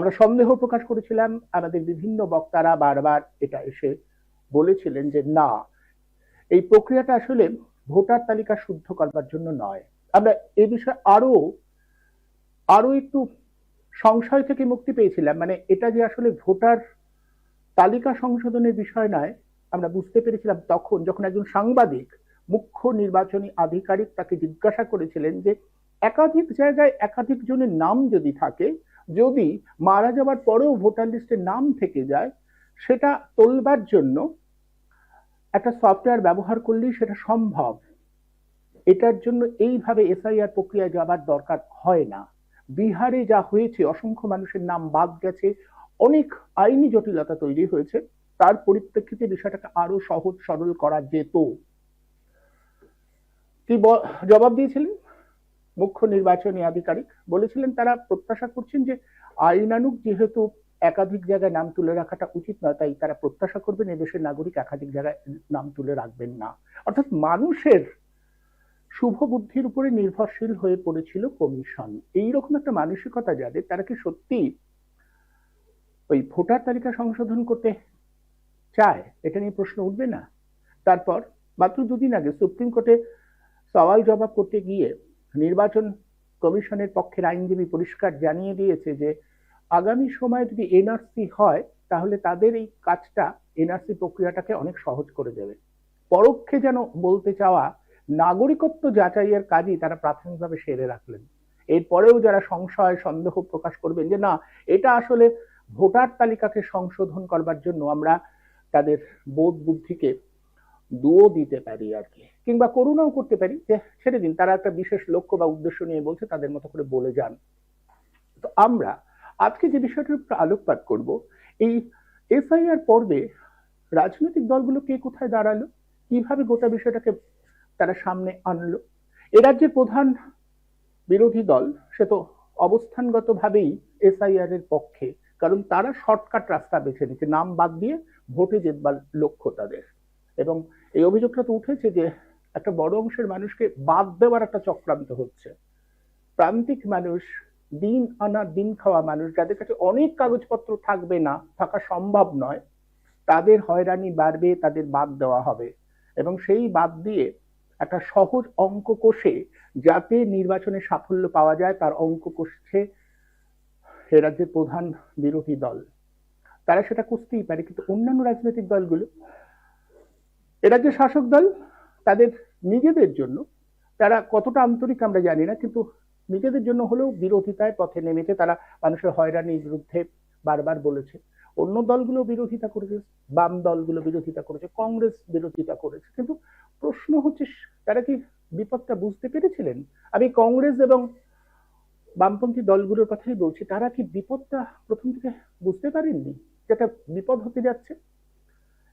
আমরা সন্দেহ প্রকাশ করেছিলাম, আমাদের বিভিন্ন বক্তারা বারবার এটা এসে বলেছিলেন যে না, এই প্রক্রিয়াটা আসলে ভোটার তালিকা শুদ্ধ করবার জন্য নয়। আমরা এ বিষয়ে আরও আরও একটু সংশয় থেকে মুক্তি পেয়েছিলাম। মানে এটা যে আসলে ভোটার তালিকা সংশোধনের বিষয় নয়, আমরা বুঝতে পেরেছিলাম তখন যখন একজন সাংবাদিক, মুখ্য নির্বাচনী আধিকারিক তাকে জিজ্ঞাসা করেছিলেন যে একাধিক জায়গায় একাধিক জনের নাম যদি থাকে যদি মারা যাওয়ার পরেও ভোটার লিস্টে নাম থেকে যায়, সেটা তোলবার জন্য একটা সফটওয়্যার ব্যবহার করলেই সেটা সম্ভব। এটার জন্য এইভাবে এসআইআর প্রক্রিয়ায় যাবার দরকার হয় না। বিহারে যা হয়েছে, অসংখ্য মানুষের নাম বাদ গেছে, অনেক আইনি জটিলতা তৈরি হয়েছে। তার পরিপ্রেক্ষিতে বিষয়টাকে আরও সহজ সরল করা যেত। কি জবাব দিয়েছিলেন? মুখ্য নির্বাচনী আধিকারিক বলেছিলেন, তারা প্রত্যাশা করছেন যে আইনানুগ যেহেতু একাধিক জায়গায় নাম তুলে রাখাটা উচিত নয়, তাই তারা প্রত্যাশা করবেন এদেশের নাগরিক একাধিক জায়গায় নাম তুলে রাখবেন না। অর্থাৎ মানুষের শুভ বুদ্ধির উপরে নির্ভরশীল হয়ে পড়েছিল কমিশন। এইরকম একটা মানসিকতা যাদের, তারা কি সত্যি ওই ভোটার তালিকা সংশোধন করতে চায়? এটা নিয়ে প্রশ্ন উঠবে না। তারপর মাত্র দুদিন আগে সুপ্রিম কোর্টে সওয়াল জবাব করতে গিয়ে নির্বাচন কমিশনের পক্ষের আইনজীবী পরিষ্কার জানিয়ে দিয়েছে যে, আগামী সময়ে যদি এনআরসি হয়, তাহলে তাদের এই কাজটা এনআরসি প্রক্রিয়াটাকে অনেক সহজ করে দেবে। পরোক্ষে যেন বলতে চাওয়া, নাগরিকত্ব যাচাইয়ের কাজই তারা প্রাথমিকভাবে সেরে রাখলেন। এরপরেও যারা সংশয়, সন্দেহ প্রকাশ করবেন যে, না, এটা আসলে ভোটার তালিকাকে সংশোধন করবার জন্য আমরা তাদের বোধ বুদ্ধিকে দুও দিতে পারি আর কি। কিংবা করুণাও করতে পারি। যে ছেড়ে দিন, তারা একটা বিশেষ লক্ষ্য বা উদ্দেশ্য নিয়ে বলছে, তাদের মতো করে বলে যান। তো আমরা আজকে যে বিষয়টার উপর আলোকপাত করব, এই এসআইআর পর্বে রাজনৈতিক দলগুলো কে কোথায় দাঁড়াল, কীভাবে গোটা বিষয়টাকে তারা সামনে আনলো, এ রাজ্যের প্রধান বিরোধী দল, সে তো অবস্থানগতভাবেই এসআইআর এর পক্ষে, কারণ তারা শর্টকাট রাস্তা বেছে নিচ্ছে নাম বাদ দিয়ে ভোটে জেতবার লক্ষ্য তাদের। এবং এই অভিযোগটা তো উঠেছে যে একটা বড় অংশের মানুষকে বাদ দেওয়ার একটা চক্রান্ত হচ্ছে। প্রান্তিক মানুষ, দিন আনা, দিন খাওয়া মানুষ, যাদের কাছে অনেক কাগজপত্র থাকবে না, থাকা সম্ভব নয়, তাদের হয়রানি বাড়বে, তাদের বাদ দেওয়া হবে। এবং সেই বাদ দিয়ে একটা সহজ অঙ্ক কষে যাতে নির্বাচনে সাফল্য পাওয়া যায়, তার অঙ্ক কষছে এ রাজ্যের প্রধান বিরোধী দল। তারা সেটা করতেই পারে, কিন্তু অন্যান্য রাজনৈতিক দলগুলো এ রাজ্যের শাসক দল, তাদের নিজেদের জন্য, তারা কতটা আন্তরিক আমরা জানি না, কিন্তু নিজেদের জন্য হলেও বিরোধিতায় পথে নেমেছে, তারা মানুষের হয়রানির বিরুদ্ধে বারবার বলেছে। অন্য দলগুলো বিরোধিতা করেছে, বাম দলগুলো বিরোধিতা করেছে, কংগ্রেস বিরোধিতা করেছে, কিন্তু প্রশ্ন হচ্ছে, তারা কি বিপদটা বুঝতে পেরেছিলেন? আমি কংগ্রেস এবং বামপন্থী দলগুলোর কথাই বলছি, তারা কি বিপদটা প্রথম থেকে বুঝতে পারেননি যেটা বিপদ হতে যাচ্ছে?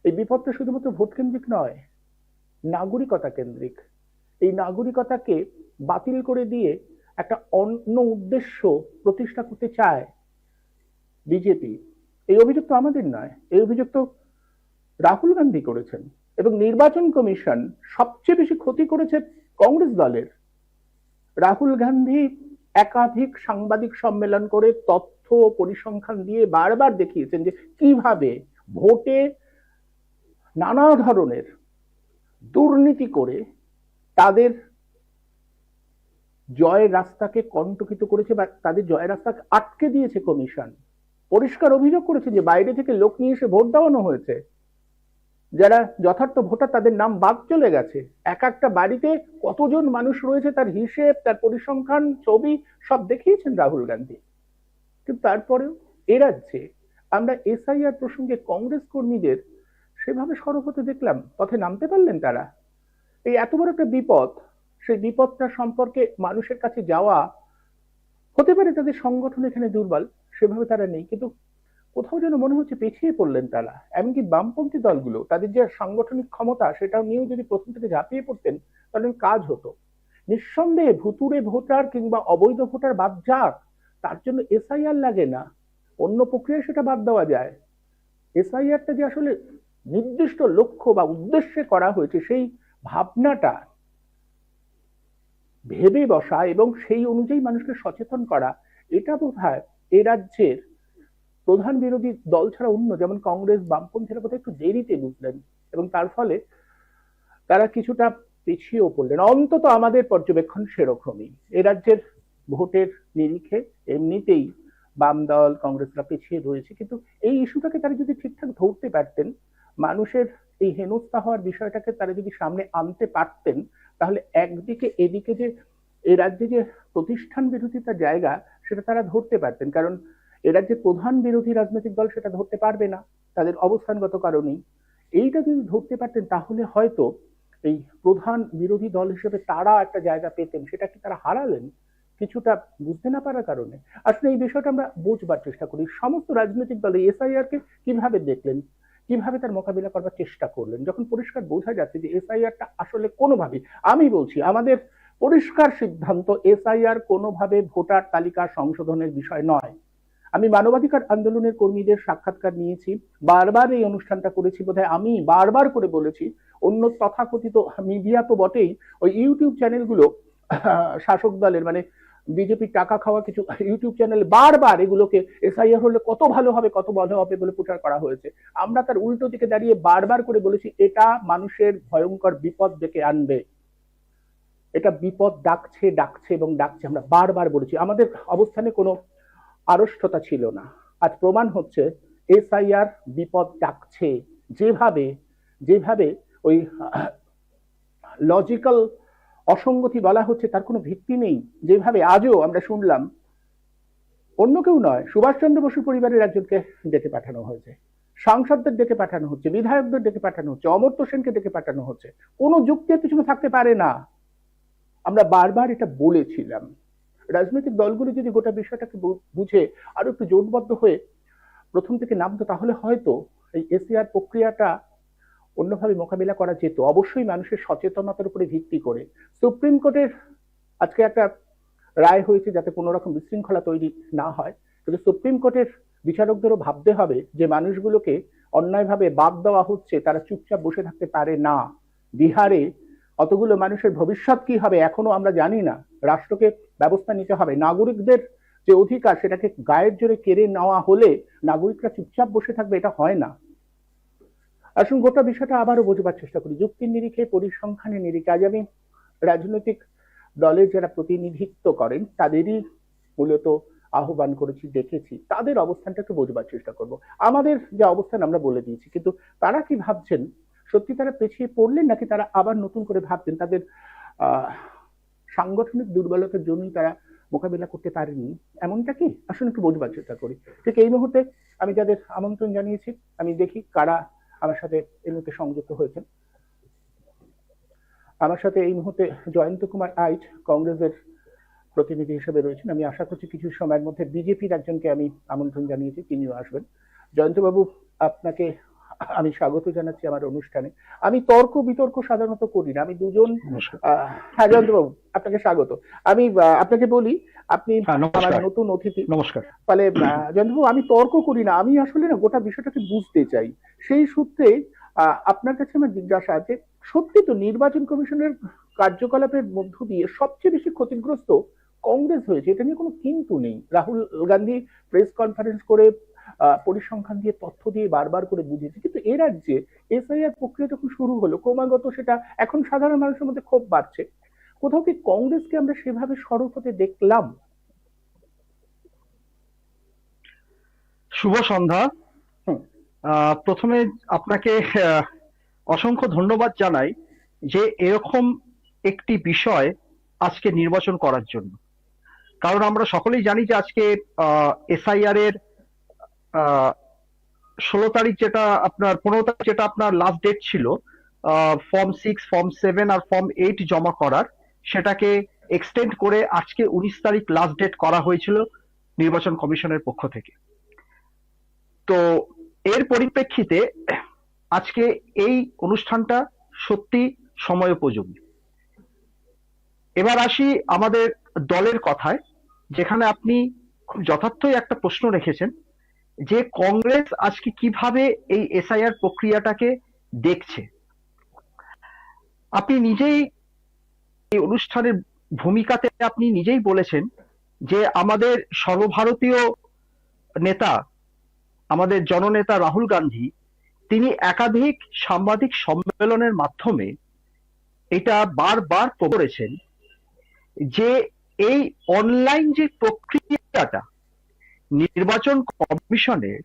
এই বিপদটা শুধুমাত্র ভোট কেন্দ্রিক নয়, নাগরিকতা কেন্দ্রিক। এই নাগরিকতাকে বাতিল করে দিয়ে একটা অন্য উদ্দেশ্য প্রতিষ্ঠা করতে চায় বিজেপি। এই অভিযোগ তো আমাদের নয়, এই অভিযোগ তো রাহুল গান্ধী করেছেন এবং নির্বাচন কমিশন সবচেয়ে বেশি ক্ষতি করেছে কংগ্রেস দলের। রাহুল গান্ধী একাধিক সাংবাদিক সম্মেলন করে তথ্য পরিসংখ্যান দিয়ে বারবার দেখিয়েছেন যে কীভাবে ভোটে নানা ধরনের দুর্নীতি করে তাদের জয়ের রাস্তাকে কণ্টকিত করেছে বা তাদের জয়ের রাস্তাকে আটকে দিয়েছে কমিশন। পরিষ্কার অভিযোগ করেছে যে বাইরে থেকে লোক নিয়ে এসে ভোট দেওয়ানো হয়েছে। যারা যথার্থ ভোটার তাদের নাম বাদ চলে গেছে। এক একটা বাড়িতে কতজন মানুষ রয়েছে তার হিসেব, তার পরিসংখ্যান, ছবি সব দেখিয়েছেন রাহুল গান্ধী। কিন্তু তারপরেও এ রাজ্যে আমরা এসআইআর প্রসঙ্গে কংগ্রেস কর্মীদের সেভাবে সরব হতে দেখলাম, পথে নামতে পারলেন তারা। এই এত বড় একটা বিপদ, সেই বিপদটা সম্পর্কে মানুষের কাছে যাওয়া হতে পারে তাদের সংগঠন এখানে দুর্বল, সেভাবে তারা নেই, কিন্তু কোথাও যেন মনে হচ্ছে পিছিয়ে পড়লেন তারা। এমনকি বামপন্থী দলগুলো, তাদের যে সাংগঠনিক ক্ষমতা, সেটাও নিয়েও যদি প্রথম থেকে ঝাঁপিয়ে পড়তেন, তাহলে কাজ হতো। নিঃসন্দেহে ভুতুরে ভোটার কিংবা অবৈধ ভোটার বাদ যাক, তার জন্য এসআইআর লাগে না। অন্য প্রক্রিয়ায় সেটা বাদ দেওয়া যায়। এসআইআরটা যে আসলে নির্দিষ্ট লক্ষ্য বা উদ্দেশ্যে করা হয়েছে, সেই ভাবনাটা ভেবে বসা এবং সেই অনুযায়ী মানুষকে সচেতন করা, এটা বোধ হয় এ রাজ্যের প্রধান বিরোধী দল ছাড়া অন্য, যেমন কংগ্রেস, বামপন্থীরা বোধহয় একটু দেরিতে বুঝলেন এবং তার ফলে তারা কিছুটা পিছিয়েও পড়লেন। অন্তত আমাদের পর্যবেক্ষণ সেরকমই। এ রাজ্যের ভোটের নিরিখে এমনিতেই বাম দল, কংগ্রেসরা পিছিয়ে রয়েছে, কিন্তু এই ইস্যুটাকে তারা যদি ঠিকঠাক ধরতে পারতেন মানুষের এই হেনস্থা হওয়ার বিষয়টাকে তারা যদি সামনে আনতে পারতেন, তাহলে একদিকে, এদিকে যে এ রাজ্যে যে প্রতিষ্ঠান বিরোধিতার জায়গা, সেটা তারা ধরতে পারতেন। কারণ এ রাজ্যে প্রধান বিরোধী রাজনৈতিক দল সেটা ধরতে পারবে না। তাদের অবস্থানগত কারণেই। এইটা যদি ধরতে পারতেন, তাহলে হয়তো এই প্রধান বিরোধী দল হিসেবে তারা একটা জায়গা পেতেন, সেটা কি তারা হারালেন? কিছুটা বুঝতে না পারার কারণে। আসলে এই বিষয়টা আমরা বুঝবার চেষ্টা করি। সমস্ত রাজনৈতিক দল এসআইআর কে কীভাবে দেখলেন? কীভাবে তার মোকাবিলা করবার চেষ্টা করলেন? যখন পরিষ্কার বোঝা যাচ্ছে যে এসআইআরটা আসলে কোনোভাবেই, আমি বলছি, আমাদের পরিষ্কার সিদ্ধান্ত এসআইআর কোনোভাবে ভোটার তালিকা সংশোধনের বিষয় নয়। আমি মানবাধিকার আন্দোলনের কর্মীদের সাক্ষাৎকার নিয়েছি, বারবার এই অনুষ্ঠানটা করেছি বোধহয় আমি, বারবার করে বলেছি, অন্য তথাকথিত মিডিয়া তো বটেই, ওই ইউটিউব চ্যানেলগুলো শাসক দলের মানে বিজেপির টাকা খাওয়া কিছু ইউটিউব চ্যানেল বারবার এগুলোকে এসআইআর হলে কত ভালো হবে, কত ভালো হবে বলে প্রচার করা হয়েছে। আমরা তার উল্টো দিকে দাঁড়িয়ে বারবার করে বলেছি, এটা মানুষের ভয়ঙ্কর বিপদ ডেকে আনবে। এটা বিপদ ডাকছে ডাকছে এবং ডাকছে। আমরা বারবার বলেছি, আমাদের অবস্থানে কোনো আড়ষ্টতা ছিল না। আজ প্রমাণ হচ্ছে এসআইআর বিপদ ডাকছে। যেভাবে যেভাবে ওই লজিক্যাল অসঙ্গতি বলা হচ্ছে, তার কোনো ভিত্তি নেই। যেভাবে আজও আমরা শুনলাম, অন্য কেউ নয়, সুভাষচন্দ্র বসু পরিবারের একজনকে ডেকে পাঠানো হয়েছে। সাংসদদের ডেকে পাঠানো হচ্ছে, বিধায়কদের ডেকে পাঠানো হচ্ছে, অমর্ত্য সেনকে ডেকে পাঠানো হচ্ছে। কোনো যুক্তির পিছনে থাকতে পারে না। আমরা বারবার এটা বলেছিলাম। রাজনৈতিক দলগুলি যদি গোটা বিষয়টাকে বুঝে আরও একটু জোটবদ্ধ হয়ে প্রথম থেকে নামতো, তাহলে হয়তো এই এসিআর প্রক্রিয়াটা অন্যভাবে মোকাবিলা করা যেত, অবশ্যই মানুষের সচেতনতার উপরে ভিত্তি করে। সুপ্রিম কোর্টের আজকে একটা রায় হয়েছে যাতে কোনো রকম বিশৃঙ্খলা তৈরি না হয়। কিন্তু সুপ্রিম কোর্টের বিচারকদেরও ভাবতে হবে যে মানুষগুলোকে অন্যায়ভাবে বাদ দেওয়া হচ্ছে, তারা চুপচাপ বসে থাকতে পারে না। বিহারে অতগুলো মানুষের ভবিষ্যৎ কি হবে এখনও আমরা জানি না। রাষ্ট্রকে ব্যবস্থা নিতে হবে। নাগরিকদের যে অধিকার, সেটাকে গায়ের জোরে কেড়ে নেওয়া হলে নাগরিকরা চুপচাপ বসে থাকবে, এটা হয় না। আসুন গোটা বিষয়টা আবারও বোঝবার চেষ্টা করি। যুক্তির নিরিখে, পরিসংখ্যানের নিরিখে। আজ আমি রাজনৈতিক দলের যারা প্রতিনিধিত্ব করেন, তাদেরই মূলত আহ্বান করেছি দেখেছি তাদের অবস্থানটা একটু বোঝবার চেষ্টা করব। আমাদের যে অবস্থান আমরা বলে দিয়েছি, কিন্তু তারা কি ভাবছেন? সত্যি তারা পেছিয়ে পড়লেন নাকি তারা আবার নতুন করে ভাবছেন? তাদের সাংগঠনিক দুর্বলতার জন্যই তারা মোকাবিলা করতে পারেনি এমনটা কি? আসলে একটু বোঝবার চেষ্টা করি। ঠিক এই মুহূর্তে আমি যাদের আমন্ত্রণ জানিয়েছি, আমি দেখি কারা আমার সাথে এই মুহূর্তে সংযুক্ত হয়েছেন। আমার সাথে এই মুহূর্তে জয়ন্ত কুমার আইট কংগ্রেসের প্রতিনিধি হিসেবে রয়েছেন। আমি আশা করছি কিছু সময়ের মধ্যে বিজেপির একজনকে আমি আমন্ত্রণ জানিয়েছি, তিনিও আসবেন। জয়ন্তবাবু, আপনাকে আমি স্বাগত জানাচ্ছি আমার অনুষ্ঠানে। আমি তর্ক বিতর্ক সাধারণত করি না। আমি দুজন হ্যাঁ জয়ন্তবাবু আপনাকে স্বাগত। আমি আপনাকে বলি আপনি হ্যাঁ আমার নতুন অতিথি। নমস্কার। আহ, জয়ন্তবাবু আমি তর্ক করি না। আমি আসলে না গোটা বিষয়টাকে বুঝতে চাই। সেই সূত্রে আহ, আপনার কাছে আমার জিজ্ঞাসা আছে সত্যি তো নির্বাচন কমিশনের কার্যকলাপের মধ্য দিয়ে সবচেয়ে বেশি ক্ষতিগ্রস্ত কংগ্রেস হয়েছে? এটা নিয়ে কোনো কিন্তু নেই। রাহুল গান্ধী প্রেস কনফারেন্স করে পরিসংখ্যান দিয়ে, তথ্য দিয়ে বারবার করে বুঝিয়েছে। কিন্তু এ রাজ্যে এসআইআর প্রক্রিয়া যখন শুরু হলো, ক্রমাগত সেটা এখন সাধারণ মানুষের মধ্যে ক্ষোভ বাড়ছে। কোথাও কি কংগ্রেসকে আমরা সেভাবে সরব হতে দেখলাম? শুভ সন্ধ্যা। প্রথমে আপনাকে অসংখ্য ধন্যবাদ জানাই যে এরকম একটি বিষয় আজকে নির্বাচন করার জন্য। কারণ আমরা সকলেই জানি যে আজকে এসআইআর এর ষোলো তারিখ যেটা আপনার, পনেরো তারিখ যেটা আপনার লাস্ট ডেট ছিল ফর্ম সিক্স ফর্ম সেভেন আর ফর্ম এইট জমা করার, সেটাকে এক্সটেন্ড করে আজকে উনিশ তারিখ লাস্ট ডেট করা হয়েছিল নির্বাচন কমিশনের পক্ষ থেকে। তো এর পরিপ্রেক্ষিতে আজকে এই অনুষ্ঠানটা সত্যি সময়োপযোগী এবার আসি আমাদের দলের কথায়, যেখানে আপনি খুব যথার্থই একটা প্রশ্ন রেখেছেন যে কংগ্রেস আজকে কীভাবে এই এসআইআর প্রক্রিয়াটাকে দেখছে। আপনি নিজেই এই অনুষ্ঠানের ভূমিকাতে আপনি নিজেই বলেছেন যে আমাদের সর্বভারতীয় নেতা, আমাদের জননেতা রাহুল গান্ধী, তিনি একাধিক সাংবাদিক সম্মেলনের মাধ্যমে এটা বারবার করেছেন যে এই অনলাইন যে প্রক্রিয়াটা নির্বাচন কমিশনের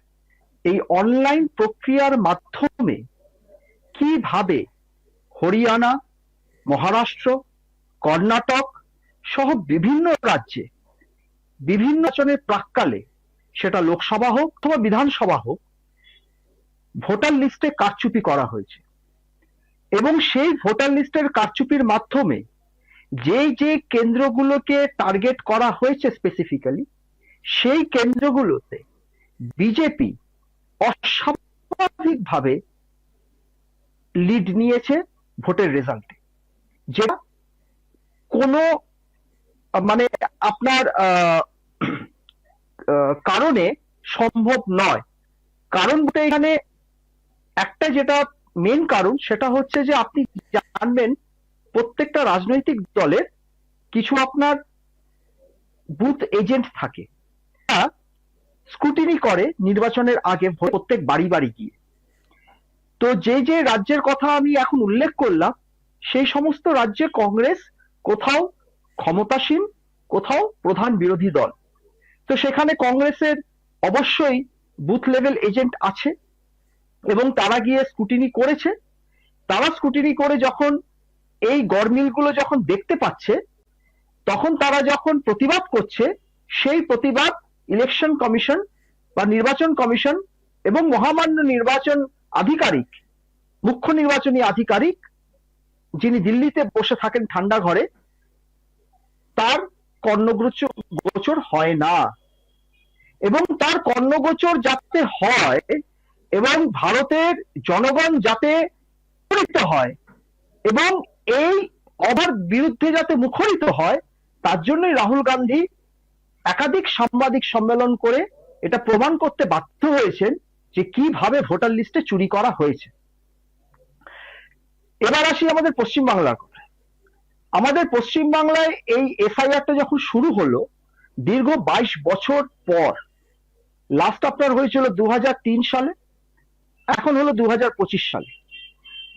এই অনলাইন প্রক্রিয়ার মাধ্যমে কীভাবে হরিয়ানা, মহারাষ্ট্র, কর্ণাটক সহ বিভিন্ন রাজ্যে বিভিন্ন নির্বাচনের প্রাককালে সেটা লোকসভা হোক অথবা বিধানসভা হোক ভোটার লিস্টে কারচুপি করা হয়েছে। এবং সেই ভোটার লিস্টের কারচুপির মাধ্যমে যে যে কেন্দ্রগুলোকে টার্গেট করা হয়েছে স্পেসিফিক্যালি সেই কেন্দ্রগুলোতে বিজেপি অস্বাভাবিকভাবে লিড নিয়েছে ভোটের রেজাল্টে যেটা কোনো মানে আপনার কারণে সম্ভব নয়। কারণ এখানে একটা যেটা মেন কারণ, সেটা হচ্ছে যে আপনি জানবেন প্রত্যেকটা রাজনৈতিক দলের কিছু আপনার বুথ এজেন্ট থাকে। স্কুটিনি করে নির্বাচনের আগে প্রত্যেক বাড়ি বাড়ি গিয়ে। তো যে যে রাজ্যের কথা আমি এখন উল্লেখ করলাম, সেই সমস্ত রাজ্যে কংগ্রেস কোথাও ক্ষমতাসীন, কোথাও প্রধান বিরোধী দল। তো সেখানে কংগ্রেসের অবশ্যই বুথ লেভেল এজেন্ট আছে এবং তারা গিয়ে স্কুটিনি করেছে। তারা স্কুটিনি করে যখন এই গরমিলগুলো যখন দেখতে পাচ্ছে, তখন তারা যখন প্রতিবাদ করছে, সেই প্রতিবাদ ইলেকশন কমিশন বা নির্বাচন কমিশন এবং মহামান্য নির্বাচন আধিকারিক, মুখ্য নির্বাচনী আধিকারিক যিনি দিল্লিতে বসে থাকেন ঠান্ডা ঘরে, তার কর্ণগোচর গোচর হয় না। এবং তার কর্ণগোচর যাতে হয় এবং ভারতের জনগণ যাতে মুখরিত হয় এবং এই অভার বিরুদ্ধে যাতে মুখরিত হয়, তার জন্যই রাহুল গান্ধী একাধিক সাংবাদিক সম্মেলন করে এটা প্রমাণ করতে বাধ্য হয়েছেন যে কীভাবে ভোটার লিস্টে চুরি করা হয়েছে। এবার আসি আমাদের পশ্চিমবাংলার কথা। আমাদের পশ্চিমবাংলায় এই এফআইআরটা যখন শুরু হলো, দীর্ঘ বাইশ বছর পর লাস্ট আপনার হয়েছিল দু হাজার তিন সালে, এখন হলো দু হাজার পঁচিশ সালে।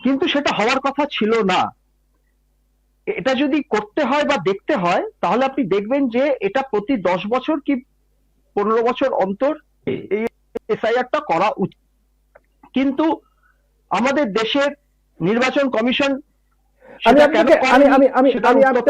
কিন্তু সেটা হওয়ার কথা ছিল না। এটা যদি করতে হয় বা দেখতে হয় তাহলে আপনি দেখবেন যে এটা প্রতি দশ বছর কি পনেরো বছর অন্তর এই এসআইআরটা করা উচিত। কিন্তু আমাদের দেশের নির্বাচন কমিশন আমি আমি আমি আমি আমি আমি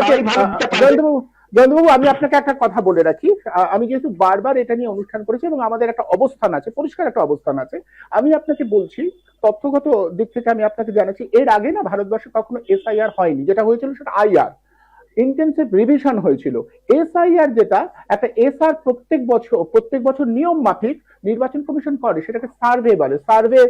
জয়ন্তবাবু, আমি আপনাকে একটা কথা বলে রাখি। আমি যেহেতু বারবার এটা নিয়ে অনুষ্ঠান করেছি এবং আমাদের একটা অবস্থান আছে, পরিষ্কার একটা অবস্থান আছে, আমি আপনাকে বলছি, তথ্যগত দিক থেকে আমি আপনাকে জানাচ্ছি, এর আগে না ভারতবর্ষে কখনো এসআইআর হয়নি। যেটা হয়েছিল সেটা আইআর। ইন্টেন্সিভ রিভিশন হয়েছিল। এসআইআর যেটা, একটা এসআর প্রত্যেক বছর প্রত্যেক বছর নিয়ম মাফিক নির্বাচন কমিশন করে, সেটাকে সার্ভে বলে। সার্ভে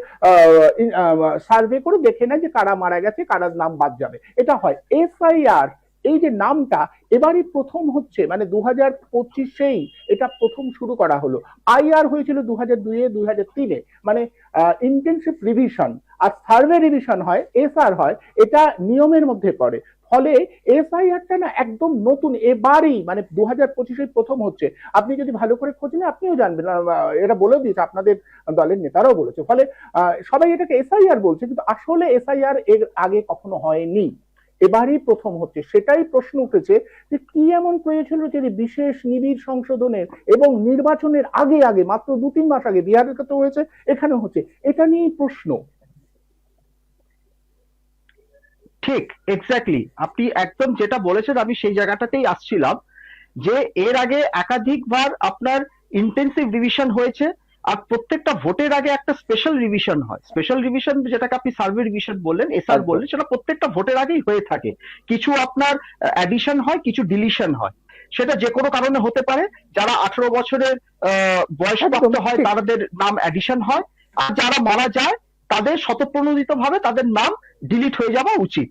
সার্ভে করে দেখে নেয় যে কারা মারা গেছে, কারার নাম বাদ যাবে। এটা হয়। এসআইআর এই যে নামটা, এবারই প্রথম হচ্ছে মানে দু হাজার পঁচিশেই এটা প্রথম শুরু করা হলো। আইআর হয়েছিল দু হাজার দুইয়ে দুই হাজার তিনে। মানে ইন্টেনসিভ রিভিশন আর সার্ভে রিভিশন হয় এসআর হয়, এটা নিয়মের মধ্যে পড়ে। ফলে এসআইআরটা না একদম নতুন, এবারই মানে দু হাজার পঁচিশে প্রথম হচ্ছে। আপনি যদি ভালো করে খোঁজ নেন, আপনিও জানবেন। এটা বলেও দিয়েছে, আপনাদের দলের নেতারাও বলেছে। ফলে সবাই এটাকে এসআইআর বলছে, কিন্তু আসলে এসআইআর এর আগে কখনো হয়নি। এবারই প্রথম হচ্ছে। সেটাই প্রশ্ন উঠেছে যে কি এমন প্রয়োজন হচ্ছে যে বিশেষ নিবিড় সংশোধনের এবং নির্বাচনের আগে আগে, মাত্র দু তিন মাস আগে বিহারের ক্ষেত্রে হয়েছে, এখানে হচ্ছে। এটা নিয়েই প্রশ্ন। ঠিক এক্স্যাক্টলি আপনি একদম যেটা বলেছেন, আমি সেই জায়গাটাতেই আসছিলাম যে এর আগে একাধিকবার আপনার ইন্টেন্সিভ ডিভিশন হয়েছে আর প্রত্যেকটা ভোটের আগে একটা স্পেশাল রিভিশন হয়। স্পেশাল রিভিশন যেটাকে আপনি সার্ভে রিভিশন বললেন এসআর বললেন সেটা প্রত্যেকটা ভোটের আগেই হয়ে থাকে। কিছু আপনার অ্যাডিশন হয় কিছু ডিলিশন হয়। সেটা যে কোনো কারণে হতে পারে। যারা আঠারো বছরের আহ, বয়সপ্রাপ্ত হয় তাদের নাম অ্যাডিশন হয়। আর যারা মারা যায় তাদের শতপ্রণোদিত ভাবে তাদের নাম ডিলিট হয়ে যাওয়া উচিত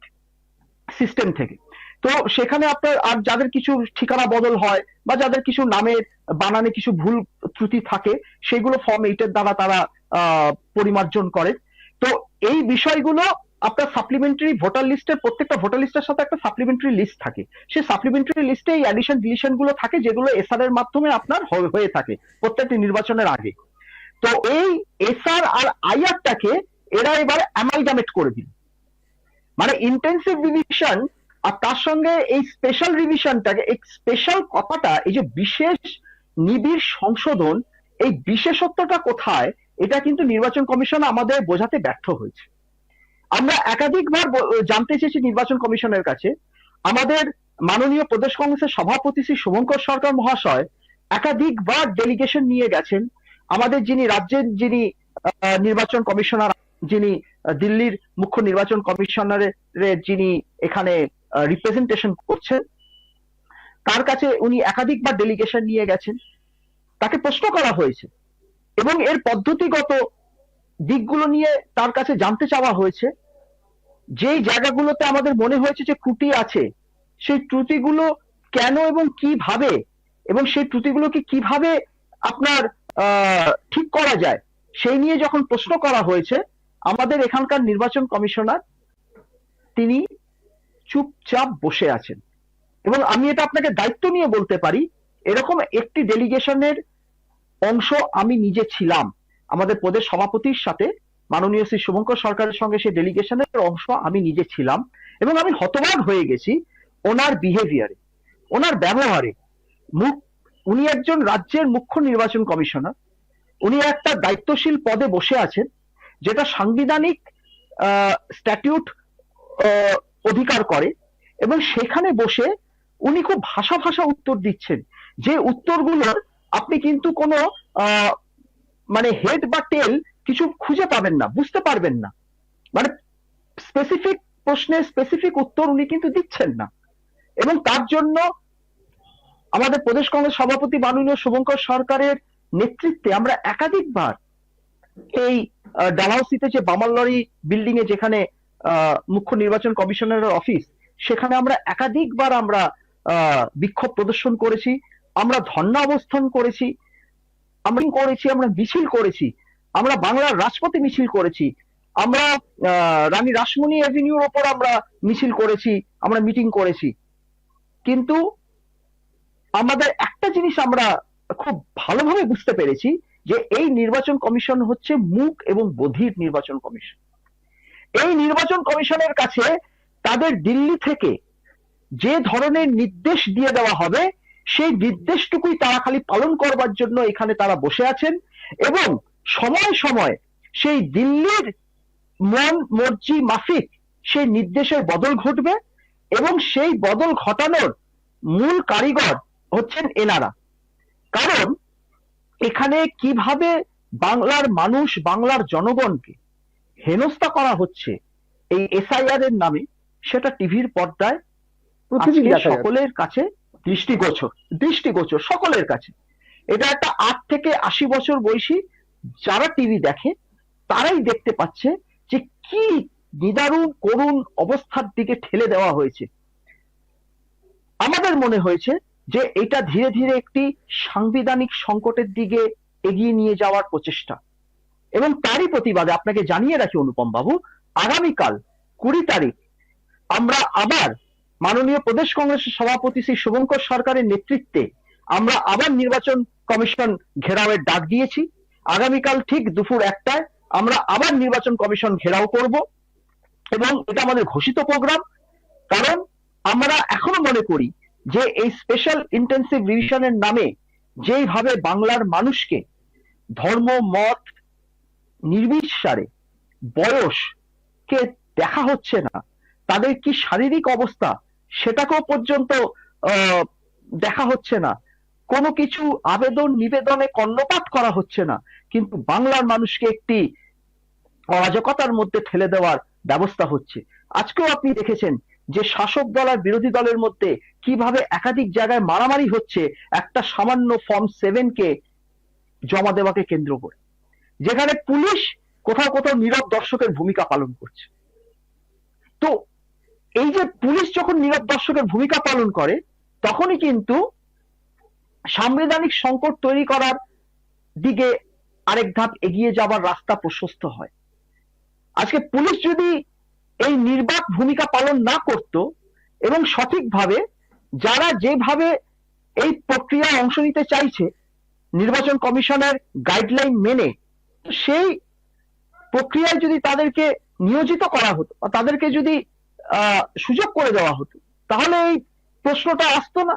সিস্টেম থেকে। তো সেখানে আপনার আর যাদের কিছু ঠিকানা বদল হয় বা যাদের কিছু নামের বানানে কিছু ভুল ত্রুটি থাকে, সেগুলো ফর্ম এইটের দ্বারা তারা পরিমার্জন করে। তো এই বিষয়গুলো আপনার সাপ্লিমেন্টারি ভোটার লিস্টের প্রত্যেকটা ভোটার লিস্টের সাথে একটা সাপ্লিমেন্টারি লিস্ট থাকে। সেই সাপ্লিমেন্টারি লিস্টে এই অ্যাডিশন ডিলিশনগুলো থাকে, যেগুলো এসআর এর মাধ্যমে আপনার হয়ে- থাকে প্রত্যেকটি নির্বাচনের আগে। তো এই এসআর আর আইআরটাকে এরা এবার অ্যামালগামেট করে দিল। মানে ইন্টেন্সিভ রিভিশন আর তার সঙ্গে এই স্পেশাল রিভিশনটাকে এই স্পেশাল কথাটা, এই যে বিশেষ নিবিড় সংশোধন, এই বিশেষত্বটা কোথায়, এটা কিন্তু নির্বাচন কমিশন আমাদের বোঝাতে ব্যর্থ হয়েছে। আমরা একাধিকবার জানতে চেয়েছি নির্বাচন কমিশনের কাছে। আমাদের মাননীয় প্রদেশ কংগ্রেসের সভাপতি শ্রী শুভঙ্কর সরকার মহাশয় একাধিকবার ডেলিগেশন নিয়ে গেছেন। আমাদের যিনি রাজ্যের যিনি নির্বাচন কমিশনার, যিনি দিল্লির মুখ্য নির্বাচন কমিশনারের যিনি এখানে রিপ্রেজেন্টেশন করছেন। তার কাছে উনি একাধিকবার ডেলিগেশন নিয়ে গেছেন। তাকে প্রশ্ন করা হয়েছে। এবং এর পদ্ধতিগত দিকগুলো নিয়ে তার কাছে জানতে চাওয়া হয়েছে। যেই জায়গাগুলোতে আমাদের মনে হয়েছে যে ত্রুটি আছে, সেই ত্রুটিগুলো কেন এবং কীভাবে, এবং সেই ত্রুটিগুলোকে কীভাবে আপনার ঠিক করা যায়, সেই নিয়ে যখন প্রশ্ন করা হয়েছে, আমাদের এখানকার নির্বাচন কমিশনার, তিনি চুপচাপ বসে আছেন। এবং আমি এটা আপনাকে দায়িত্ব নিয়ে বলতে পারি, এরকম একটি ডেলিগেশনের অংশ আমি নিজে ছিলাম। আমাদের প্রদেশ সভাপতির সাথে মাননীয় শ্রী শুভঙ্কর সরকারের সঙ্গে সেই ডেলিগেশনের অংশ আমি নিজে ছিলাম এবং আমি হতবাক হয়ে গেছি ওনার বিহেভিয়ারে ওনার ব্যবহারে। মুখ, উনি একজন রাজ্যের মুখ্য নির্বাচন কমিশনার, উনি একটা দায়িত্বশীল পদে বসে আছেন, যেটা সাংবিধানিক স্ট্যাটিউট অধিকার করে এবং সেখানে বসে উনি খুব ভাষা ভাষা উত্তর দিচ্ছেন। যে উত্তরগুলোর আপনি কিন্তু কোনো মানে হেড বা টেল কিছু খুঁজে পাবেন না বুঝতে পারবেন না। মানে স্পেসিফিক প্রশ্নের স্পেসিফিক উত্তর উনি কিন্তু দিচ্ছেন না। এবং তার জন্য আমাদের প্রদেশ কংগ্রেস সভাপতি মাননীয় শুভঙ্কর সরকারের নেতৃত্বে আমরা একাধিকবার এই আহ, ডালহাউসিতে যে বামাল্লরি বিল্ডিং এ যেখানে মুখ্য নির্বাচন কমিশনারের অফিস। সেখানে আমরা একাধিকবার আমরা বিক্ষোভ প্রদর্শন করেছি। আমরা ধর্ণা অবস্থান করেছি। আমরা করেছি, আমরা মিছিল করেছি। আমরা বাংলার রাজপথে মিছিল করেছি। আমরা রানী রাসমণি অ্যাভিনিউর ওপর আমরা মিছিল করেছি, আমরা মিটিং করেছি। কিন্তু আমাদের একটা জিনিস আমরা খুব ভালোভাবে বুঝতে পেরেছি যে এই নির্বাচন কমিশন হচ্ছে মুখ এবং বধির নির্বাচন কমিশন। এই নির্বাচন কমিশনের কাছে তাদের দিল্লি থেকে যে ধরনের নির্দেশ দিয়ে দেওয়া হবে, সেই নির্দেশটুকুই তারা খালি পালন করবার জন্য এখানে তারা বসে আছেন এবং সময় সময় সেই দিল্লির মন মর্জি মাফিক সেই নির্দেশের বদল ঘটবে এবং সেই বদল ঘটানোর মূল কারিগর হচ্ছেন এনারা। কারণ এখানে কীভাবে বাংলার মানুষ, বাংলার জনগণকে হেনস্থা করা হচ্ছে এই এসআইআর এর নামে সেটা টিভির পর্দায় সকলের কাছে দৃষ্টিগোচর। দৃষ্টিগোচর সকলের কাছে। এটা একটা আট থেকে আশি বছর বয়সী যারা টিভি দেখে তারাই দেখতে পাচ্ছে যে কি নিদারুণ করুণ অবস্থার দিকে ঠেলে দেওয়া হয়েছে। আমাদের মনে হয়েছে যে এটা ধীরে ধীরে একটি সাংবিধানিক সংকটের দিকে এগিয়ে নিয়ে যাওয়ার প্রচেষ্টা। এবং তারই প্রতিবাদে আপনাকে জানিয়ে রাখি, অনুপম বাবু, আগামীকাল কুড়ি তারিখ আমরা আবার মাননীয় প্রদেশ কংগ্রেসের সভাপতি শ্রী শুভঙ্কর সরকারের নেতৃত্বে আমরা আবার নির্বাচন কমিশন ঘেরাওয়ের ডাক দিয়েছি। আগামীকাল ঠিক দুপুর একটায় আমরা আবার নির্বাচন কমিশন ঘেরাও করব এবং এটা আমাদের ঘোষিত প্রোগ্রাম। কারণ আমরা এখনও মনে করি যে এই স্পেশাল ইন্টেন্সিভ রিভিশনের নামে যেইভাবে বাংলার মানুষকে ধর্ম, মত নির্বিচারে বয়স কে দেখা হচ্ছে না, তাদের কি শারীরিক অবস্থা সেটাকেও পর্যন্ত দেখা হচ্ছে না। কোনো কিছু আবেদন নিবেদনে কর্ণপাত করা হচ্ছে না, কিন্তু বাংলার মানুষকে একটি অরাজকতার মধ্যে ঠেলে দেওয়ার ব্যবস্থা হচ্ছে। আজকেও আপনি দেখেছেন যে শাসক দল আর বিরোধী দলের মধ্যে কীভাবে একাধিক জায়গায় মারামারি হচ্ছে, একটা সামান্য ফর্ম সেভেন কে জমা দেওয়াকে কেন্দ্র করে। যেখানে পুলিশ কোথাও কোথাও নীরব দর্শকের ভূমিকা পালন করছে। তো এই যে পুলিশ যখন নীরব দর্শকের ভূমিকা পালন করে, তখনই কিন্তু সাংবিধানিক সংকট তৈরি করার দিকে আরেক ধাপ এগিয়ে যাবার রাস্তা প্রশস্ত হয়। আজকে পুলিশ যদি এই নির্বাক ভূমিকা পালন না করত এবং সঠিকভাবে যারা যেভাবে এই প্রক্রিয়ায় অংশ নিতে চাইছে, নির্বাচন কমিশনের গাইডলাইন মেনে সেই প্রক্রিয়ায় যদি তাদেরকে নিয়োজিত করা হতো বা তাদেরকে যদি সুযোগ করে দেওয়া হতো, তাহলে এই প্রশ্নটা আসতো না।